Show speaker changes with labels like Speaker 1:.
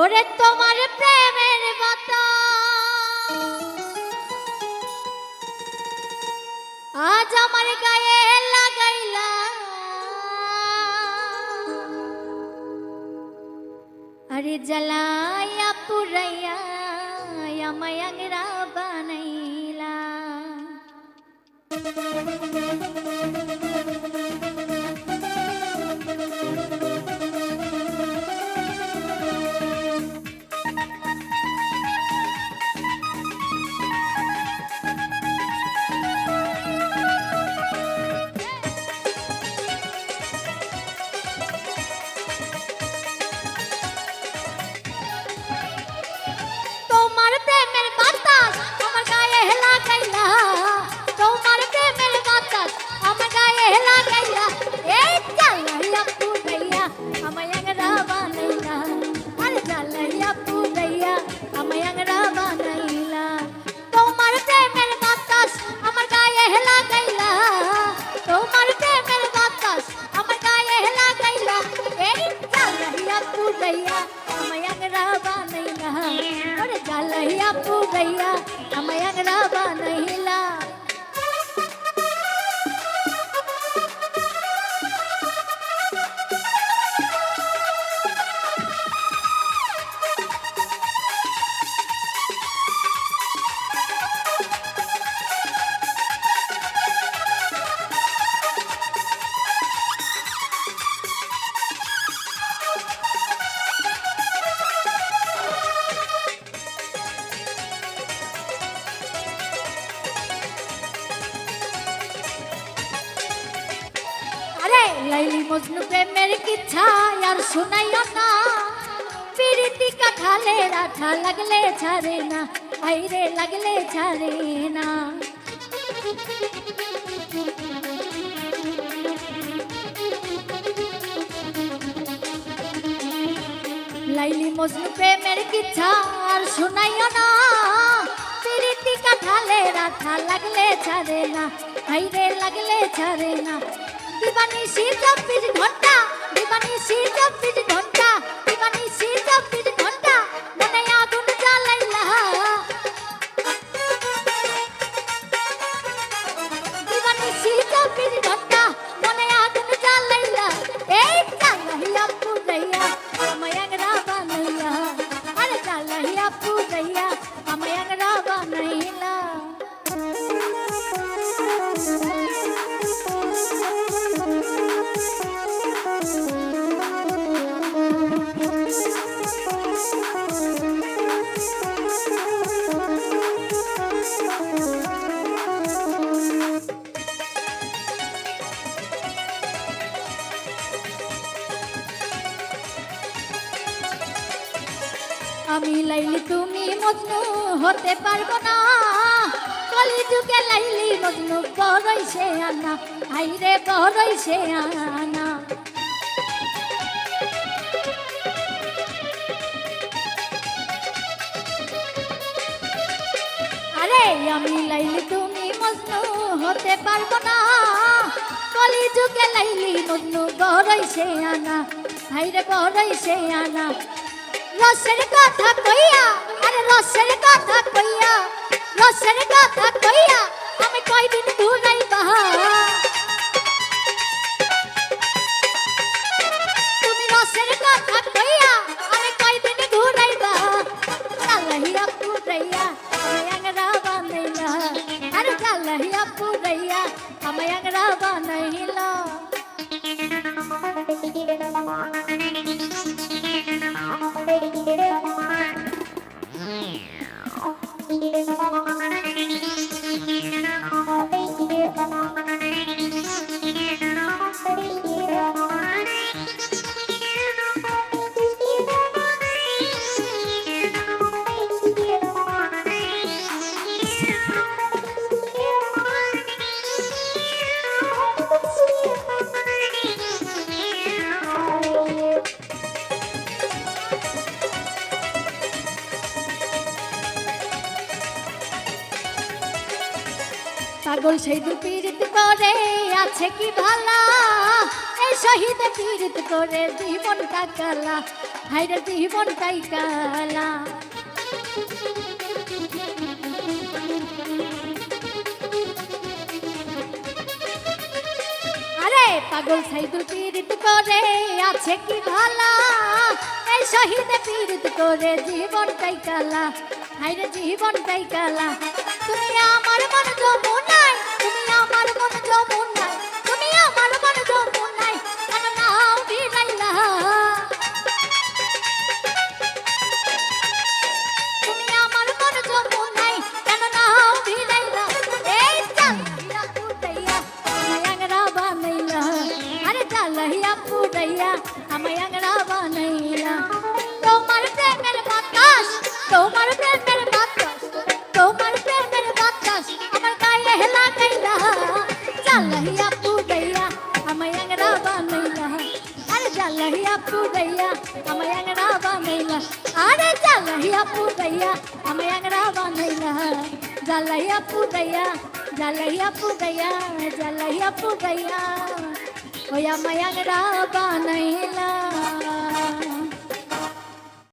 Speaker 1: ওরে তোমার প্রেমের বাতা আজ আমার গায়ে লাগাইলা। আরে জ্বালাইয়া পুরাইয়া আমায় আংরা বানাইলা। মজনু প্রেমের কিচ্ছা আর শোনাইও না। পিরিতি কাঠালে রাঠা লাগলে ছাড়ে না, আইরে লাগলে ছাড়ে না। লাইলি মজনু প্রেমের কিচ্ছা আর শোনাইও না। পিরিতি কাঠালে রাঠা লাগলে ছাড়ে না, আইরে লাগলে ছাড়ে না। দিবানি সি চব্বিশ ঘণ্টা দিবানি সি চব্বিশ ঘণ্টা। আমি লাইলি তুমি মজনু হতে পারব না। কলি যুগে লাইলি মজনু বড়ই সে আনা। আইরে বড়ই সে আনা। আরে, আমি লাইলি তুমি মজনু হতে পারব না। কলি যুগে লাইলি মজনু বড়ই সে আনা। আইরে বড়ই সে আনা। রসের কথা কইয়া, আরে রসের কথা কইয়া, রসের কথা কইয়া আমি কয়দিন ঘুরাই বাহা তুমি রসের কথা কইয়া আমি কয়দিন ঘুরাই বাহা চালাইয়া পুরাইয়া আমি আংরা বানাইলা। আরে চালাইয়া পুরাইয়া আমি আংরা বানাইলা। Thank you. পাগল সেই দুপিরিত করে, আছে কি ভালা? এই শহীদ পীড়িত করে জীবনটা কালা হাইরে জীবনটাই কালা। পাগল সাইদুল পীড়িত করে, আছে কি ভালা? এই শহীদ পীড়িত করে জীবনটাই কালা হাইরে জীবনটাই কালা। তুমি আমার মন যমুনাই তোমার প্রেমের বাতাস তোমার প্রেমের বাতাস। চালাইয়া পুটাইয়া আমায় আংরা বানাইলা আরে চালাইয়া পুটাইয়া আমায় আংরা বানাইলা আরে চালাইয়া পুটাইয়া আমায় আংরা বানাইলা জ্বালাইয়া পুটাইয়া জ্বালাইয়া পুটাইয়া জ্বালাইয়া পুটাইয়া ওই আমায় আংরা বানাইলা